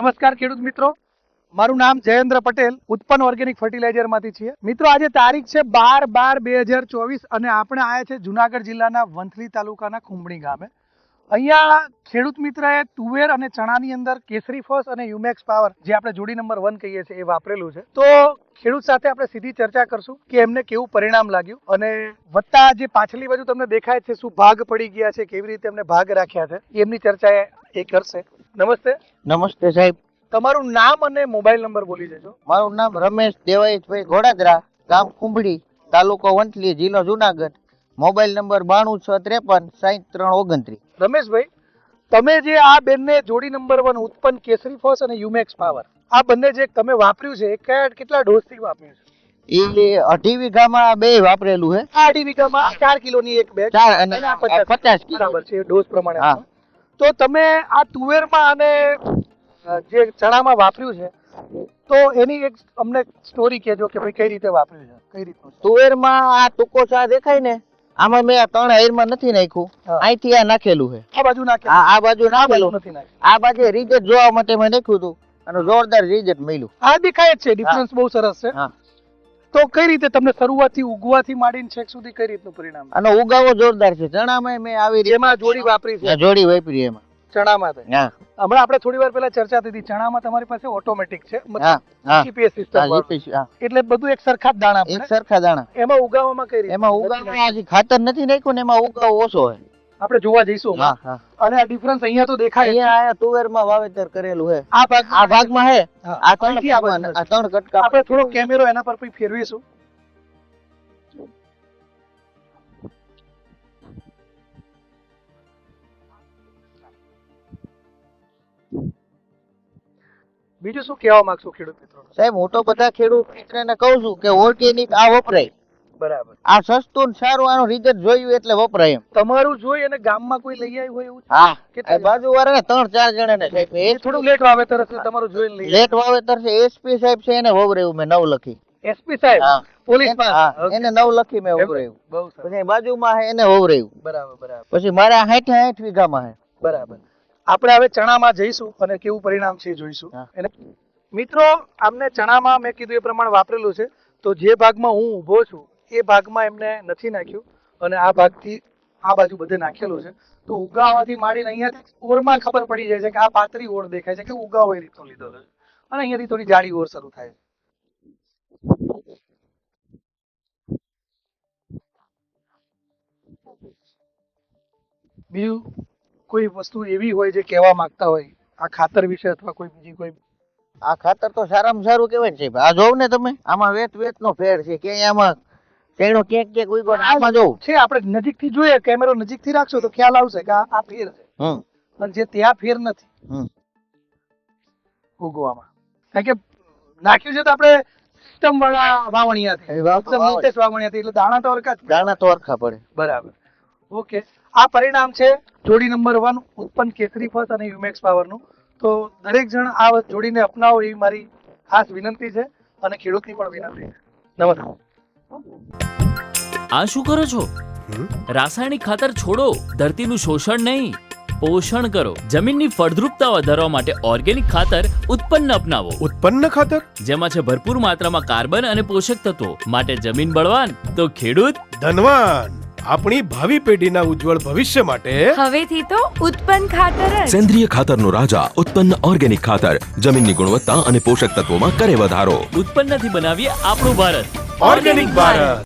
નમસ્કાર ખેડૂત મિત્રો. મારું નામ જયેન્દ્ર પટેલ, ઉત્પન્ન ઓર્ગેનિક ફર્ટિલાઇઝરમાંથી છીએ. મિત્રો, આજે તારીખ છે બાર બાર બે હજાર ચોવીસ અને આપણે આવ્યા છે જુનાગઢ જિલ્લાના વંથલી તાલુકાના કુંબણી ગામે. અહીંયા ખેડૂત મિત્રએ તુવેર અને ચણાની અંદર કેસરી ફોસ અને યુમેક્સ પાવર, જે આપણે જોડી નંબર વન કહીએ છીએ, એ વાપરેલું છે. તો ખેડૂત સાથે આપણે સીધી ચર્ચા કરશું કે એમને કેવું પરિણામ લાગ્યું અને વત્તા જે પાછલી બાજુ તમને દેખાય છે શું ભાગ પડી ગયા છે, કેવી રીતે એમને ભાગ રાખ્યા છે, એમની ચર્ચા એ- કરશે. નમસ્તે. નમસ્તે સાહેબ. તમારું નામ અને મોબાઈલ નંબર બોલી દેજો. મારું નામ રમેશ દેવાઈશભાઈ ઘોડાદરા ગામ કુંભડી તાલુકો વંથલી જિલ્લો જુનાગઢ. મોબાઈલ નંબર બાણું છ ત્રેપન સાહીઠ ત્રણ ઓગણત્રીસ. રમેશભાઈ તમે જે આ બેનને જોડી નંબર વન ઉત્પન્ન કેસરી ફોસ અને યુમેક્સ પાવર આ બંને જે તમે વાપર્યું છે એ કયા કેટલા ડોઝથી વાપર્યું છે? એ અઢી વીઘામાં બે વાપરેલું છે આ અઢી વીઘામાં ચાર કિલોની એક બેગ ચાર અને પચાસ. બરાબર છે ડોઝ પ્રમાણે હા. તો તમે આ તુવેરમાં અને જે ચણામાં વાપર્યું છે તો એની એક અમને સ્ટોરી કહેજો કે ભાઈ કઈ રીતે વાપર્યું છે કઈ રીતનું તુવેરમાં આ ટૂંકો ચા દેખાય ને આમાં મેં ત્રણ એરમાં નથી નાખ્યું. અહીંથી આ નાખેલું છે. આ બાજુ નાખ્યું આ બાજુ નાખેલું. નથી નાખ્યું. આ બાજુ રિઝલ્ટ જોવા માટે મેં નાખ્યું હતું અને જોરદાર રિઝલ્ટ મળ્યું. આ દેખાય જ છે ડિફરન્સ બહુ સરસ છે. હા. તો કઈ રીતે તમને શરૂઆતથી ઉગવાથી માંડીને છેક સુધી કઈ રીતનું પરિણામ આનો ઉગાવો જોરદાર છે. ચણામાં મેં આવી એમાં જોડી વાપરી છે. જોડી વાપરી એમાં. ચણામાં તો. હા. હમણાં આપણે થોડી વાર પહેલા ચર્ચા થઈ હતી. ચણામાં તમારી પાસે ઓટોમેટિક છે. GPS system. એટલે બધું એક સરખા દાણા એક સરખા દાણા. એમાં ઉગાવવામાં કઈ રીતે? એમાં ઉગાવવામાં ખાતર નથી નાખ્યું ને એમાં ઉગાવો ઓછો હોય. આપણે જોવા જઈશું અને આ ડિફરન્સ અહીંયા તો દેખાય. અહીંયા તુવેરમાં વાવેતર કરેલું છે. આ ભાગ આ ભાગમાં હે. આ ત્રણ આ ત્રણ કટકા આપણે થોડો કેમેરો એના પર ફેરવીશું. બીજું શું કહેવા માંગશો ખેડૂત મિત્રો સાહેબ હું તો બધા ખેડૂત મિત્રને કહું છું કે ઓર્ગેનિક આ વપરાય. બરાબર. આ સસ્તું ને સારું આનું રિઝલ્ટ જોયું એટલે વપરાય એમ. તમારું જોઈ અને ગામમાં કોઈ લઈ આવ્યું હોય એવું હા. બાજુ વાળા ત્રણ ચાર જણા ને. સાહેબ એ થોડું લેટ વાવેતર હશે તમારું જોઈ લઈ લેટ વાવેતર છે એસપી સાહેબ છે એને વવરાયું મેં નવ લખી. એસપી સાહેબ? પોલીસ હા, એને નવ લખી મેં વવરાયું. બહુ પછી બાજુમાં હે એને વવરાયું. બરાબર બરાબર. પછી મારા હાઠે હાઠ વીઘામાં હે. બરાબર. આપણે હવે ચણામાં જઈશું અને કેવું પરિણામ છે જોઈશું. એને મિત્રો આમને ચણામાં મેં કીધું એ પ્રમાણે વાપરેલું છે. તો જે ભાગમાં હું ઊભો છું એ ભાગમાં એમને નથી નાખ્યું અને આ ભાગથી આ બાજુ બધે નાખેલું છે. તો ઉગાવાથી માંડીને અહીંયાથી ઓરમાં ખબર પડી જાય છે કે આ પાતળી ઓર દેખાય છે કે ઉગાવો એ રીતનો લીધો છે. અને અહીંયાથી થોડી જાડી ઓર શરૂ થાય છે. બીજું કોઈ વસ્તુ એવી હોય જે કહેવા માંગતા હોય આ ખાતર વિશે અથવા કોઈ બીજી કોઈ? આ ખાતર તો સારામાં સારું કહેવાય સાહેબ. આ જોવ ને તમે, આમાં વેત વેત નો ફેર છે કે આમાં તેનો કેક કેક ઉઈગો ને આમાં જોવ છે આપણે નજીકથી જોઈએ કેમેરો નજીકથી રાખશો તો ખ્યાલ આવશે કે આ ફેર છે. હમ. પણ જે ત્યાં ફેર નથી. હમ. ઉગવામાં. કારણ કે નાખ્યું છે તો આપણે સિસ્ટમ વાળા વાવણિયા થી એટલે દાણા તો અરખા. દાણા તો અરખા પડે. બરાબર. ઓકે. આ પરિણામ છે જોડી નંબર વન ઉત્પન્ન કેસરી ફર્સ્ટ અને યુમેક્સ પાવરનું. તો દરેક જણ આ જોડીને અપનાવો એવી મારી ખાસ વિનંતી છે અને ખેડૂતની પણ વિનંતી છે. નમસ્કાર. આ શું કરો છો? રાસાયણિક ખાતર છોડો ધરતીનું શોષણ નહીં. પોષણ કરો. જમીનની ફળદ્રુપતા વધારવા માટે ઓર્ગેનિક ખાતર ઉત્પન્ન અપનાવો. ઉત્પન્ન ખાતર? જેમાં છે ભરપૂર માત્રામાં કાર્બન અને પોષક તત્વો. માટે જમીન બળવાન તો ખેડૂત? ધનવાન. આપણી ભાવિ પેઢીના ઉજ્જવળ ભવિષ્ય માટે હવેથી તો ઉત્પન્ન ખાતર જ. સેન્દ્રિય ખાતરનો રાજા ઉત્પન્ન ઓર્ગેનિક ખાતર. જમીનની ગુણવત્તા અને પોષક તત્વોમાં કરે વધારો. ઉત્પન્નથી બનાવીએ આપણું ભારત. ઓર્ગેનિક ભારત